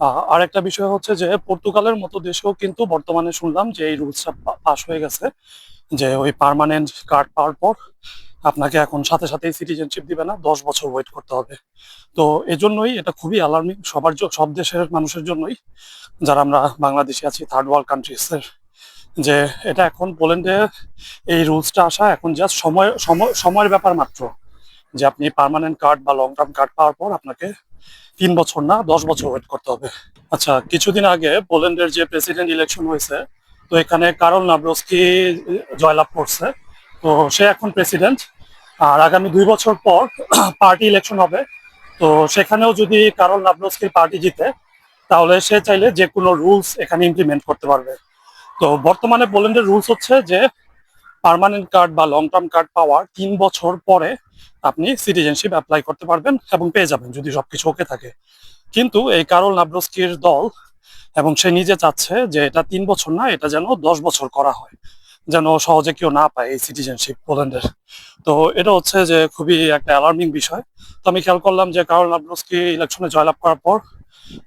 আহ, আরেকটা বিষয় হচ্ছে যে পর্তুগালের মতো দেশেও কিন্তু বর্তমানে শুনলাম যে এই রুলসটা পাস হয়ে গেছে যে ওই পার্মানেন্ট কার্ড পাওয়ার পর আপনাকে এখন সাথে সাথেই সিটিজেনশিপ দিবে না দশ বছর ওয়েট করতে হবে। তো এজন্যই এটা খুবই অ্যালার্মিং সবার সব দেশের মানুষের জন্যই যারা আমরা বাংলাদেশে আছি থার্ড ওয়ার্ল্ড কান্ট্রিজের যে এটা এখন পোল্যান্ডে এই রুলসটা আসা এখন জাস্ট সময় সময়- সময়ের ব্যাপার মাত্র। যে আপনি পার্মানেন্ট কার্ড বা লং টার্ম কার্ড পাওয়ার পর আপনাকে তিন বছর না, দশ বছর ওয়েট করতে হবে। আচ্ছা কিছুদিন আগে পোল্যান্ডের যে প্রেসিডেন্ট ইলেকশন হয়েছে, তো এখানে কারল নাব্রস্কি জয়লাভ করছে। তো সে এখন প্রেসিডেন্ট আর আগামী দুই বছর পর পার্টি ইলেকশন হবে। তো সেখানেও যদি কারল নাব্রস্কির পার্টি জিতে, তাহলে সে চাইলে যে কোনো রুলস এখানে ইমপ্লিমেন্ট করতে পারবে। তো বর্তমানে পোল্যান্ডের রুলস হচ্ছে যে পার্মানেন্ট কার্ড বা লং টার্ম কার্ড পাওয়ার তিন বছর পরে আপনি সিটিজেনশিপ অ্যাপ্লাই করতে পারবেন এবং পেয়ে যাবেন যদি সবকিছু ওকে থাকে। কিন্তু এই কারল নাব্রস্কির দল এবং সে নিজে চাচ্ছে যে এটা তিন বছর না, এটা যেন দশ বছর করা হয়, যেন সহজে কেউ না পায় এই সিটিজেনশিপ পোল্যান্ডের তো এটা হচ্ছে যে খুবই একটা অ্যালার্মিং বিষয়। তো আমি খেয়াল করলাম যে কারল নাব্রস্কি ইলেকশনে জয়লাভ করার পর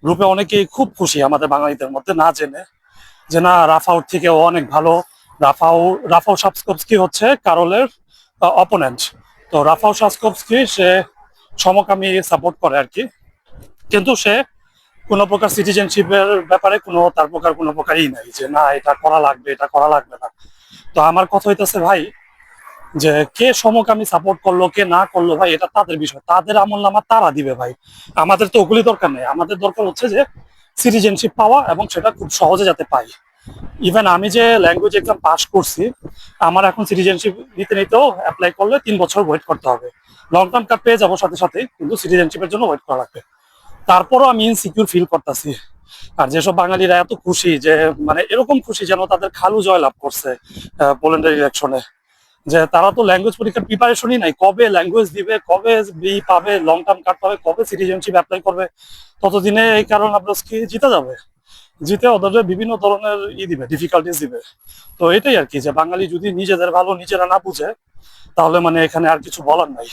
গ্রুপে অনেকেই খুব খুশি আমাদের বাঙালিদের মধ্যে না জেনে, যে না রাফাউর থেকে ও অনেক ভালো রাফাউ রাফাউ সাবস্কোপসকি হচ্ছে কারলের অপোনেন্ট তো রাফাউ সাবস্কোপসকি সে সমকামী সাপোর্ট করে আর কি। কিন্তু সে কোনো প্রকার সিটিজেনশিপের ব্যাপারে কোনো, তার প্রকার কোনো প্রকারই নাই যে, না, এটা করা লাগবে, এটা করা লাগবে না। তো আমার কথা হইতেছে ভাই যে, কে সমকামী সাপোর্ট করল, কে না করল ভাই, এটা তাদের বিষয়। তাদের আমল নামা তারা দিবে ভাই। আমাদের তো ওগুলি দরকার নেই। আমাদের দরকার হচ্ছে যে সিটিজেনশিপ পাওয়া এবং সেটা খুব সহজে যাতে পাই। ইভেন আমি যে ল্যাঙ্গুয়েজ এক্সাম পাস করছি, আমার এখন সিটিজেনশিপ নিতে নিতেও অ্যাপ্লাই করলে তিন বছর ওয়েট করতে হবে। লং টার্ম কার্ড পেয়ে যাব সাথে সাথে, কিন্তু সিটিজেনশিপের জন্য ওয়েট করা লাগবে। তারপরও আমি ইনসিকিউর ফিল করতেছি। আর যেসব বাঙালিরা এত খুশি যে মানে এরকম খুশি যেন তাদের খালু জয় লাভ করছে পোল্যান্ডের ইলেকশনে যে তারা তো ল্যাঙ্গুয়েজ পরীক্ষার প্রিপারেশনই নাই, কবে ল্যাঙ্গুয়েজ দিবে, কবে বি পাবে লং টার্ম কার্ড পাবে, কবে সিটিজেনশিপ অ্যাপ্লাই করবে, ততদিনে এই কারণ আপনার কি জিতে যাবে। জিতে ওদের বিভিন্ন ধরনের ই দিবে ডিফিকাল্টিস দিবে। তো এটাই আর কি যে বাঙালি যদি নিজেদের ভালো নিজেরা না বুঝে তাহলে মানে এখানে আর কিছু বলার নাই।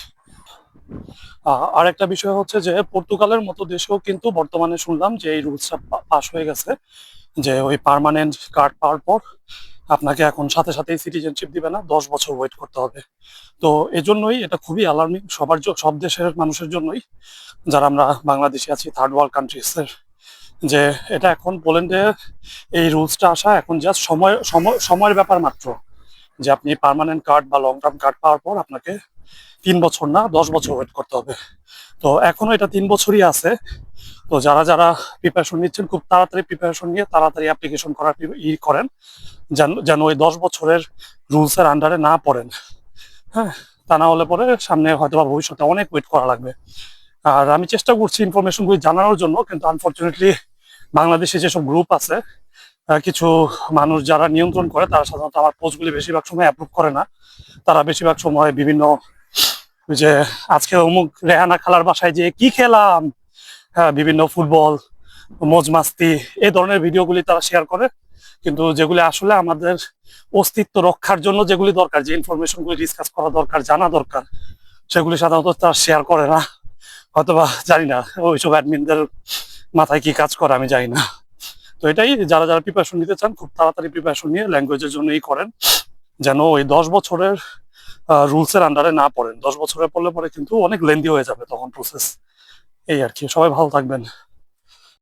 আহ, আরেকটা বিষয় হচ্ছে যে পর্তুগালের মতো দেশেও কিন্তু বর্তমানে শুনলাম যে এই রুলসটা পাশ হয়ে গেছে যে ওই পার্মানেন্ট কার্ড পাওয়ার পর আপনাকে এখন সাথে সাথেই সিটিজেনশিপ দিবে না দশ বছর ওয়েট করতে হবে। তো এজন্যই এটা খুবই অ্যালার্মিং সবার সব দেশের মানুষের জন্যই যারা আমরা বাংলাদেশে আছি থার্ড ওয়ার্ল্ড কান্ট্রিজের যে এটা এখন পোল্যান্ডে এই রুলসটা আসা এখন জাস্ট সময় সময়, সময়ের ব্যাপার মাত্র। যে আপনি পার্মানেন্ট কার্ড বা লং টার্ম কার্ড পাওয়ার পর আপনাকে তিন বছর না, দশ বছর ওয়েট করতে হবে। তো এখনও এটা তিন বছরই আছে। তো যারা যারা প্রিপারেশন নিচ্ছেন, খুব তাড়াতাড়ি প্রিপারেশন নিয়ে তাড়াতাড়ি অ্যাপ্লিকেশন করার ই করেন। যেন যেন ওই দশ বছরের রুলসের আন্ডারে না পড়েন। হ্যাঁ তা না হলে পরে সামনে হয়তো বা ভবিষ্যতে অনেক ওয়েট করা লাগবে। আর আমি চেষ্টা করছি ইনফরমেশনগুলি জানানোর জন্য, কিন্তু আনফর্চুনেটলি বাংলাদেশে যেসব গ্রুপ আছে কিছু মানুষ যারা নিয়ন্ত্রণ করে, তারা সাধারণত আমার পোস্টগুলি বেশিরভাগ সময় অ্যাপ্রুভ করে না। তারা বেশিরভাগ সময় বিভিন্ন যে আজকে অমুক রেহানা খালার বাসায় যে কি খেলাম হ্যাঁ বিভিন্ন ফুটবল, মজ মাস্তি এই ধরনের ভিডিওগুলি তারা শেয়ার করে। কিন্তু যেগুলি আসলে আমাদের অস্তিত্ব রক্ষার জন্য যেগুলি দরকার, যে ইনফরমেশনগুলি ডিসকাস করা দরকার, জানা দরকার, সেগুলি সাধারণত তারা শেয়ার করে না। হয়তোবা জানি না, ওইসব অ্যাডমিনদের মাথায় কি কাজ করে আমি জানি না। তো এটাই যারা যারা প্রিপারেশন নিতে চান, খুব তাড়াতাড়ি প্রিপারেশন নিয়ে ল্যাঙ্গুয়েজের জন্যই করেন, যেন ওই দশ বছরের রুলস এর আন্ডারে না পড়েন। দশ বছরের পড়লে পরে কিন্তু অনেক লেন্দি হয়ে যাবে তখন প্রসেস এই আর কি। সবাই ভালো থাকবেন।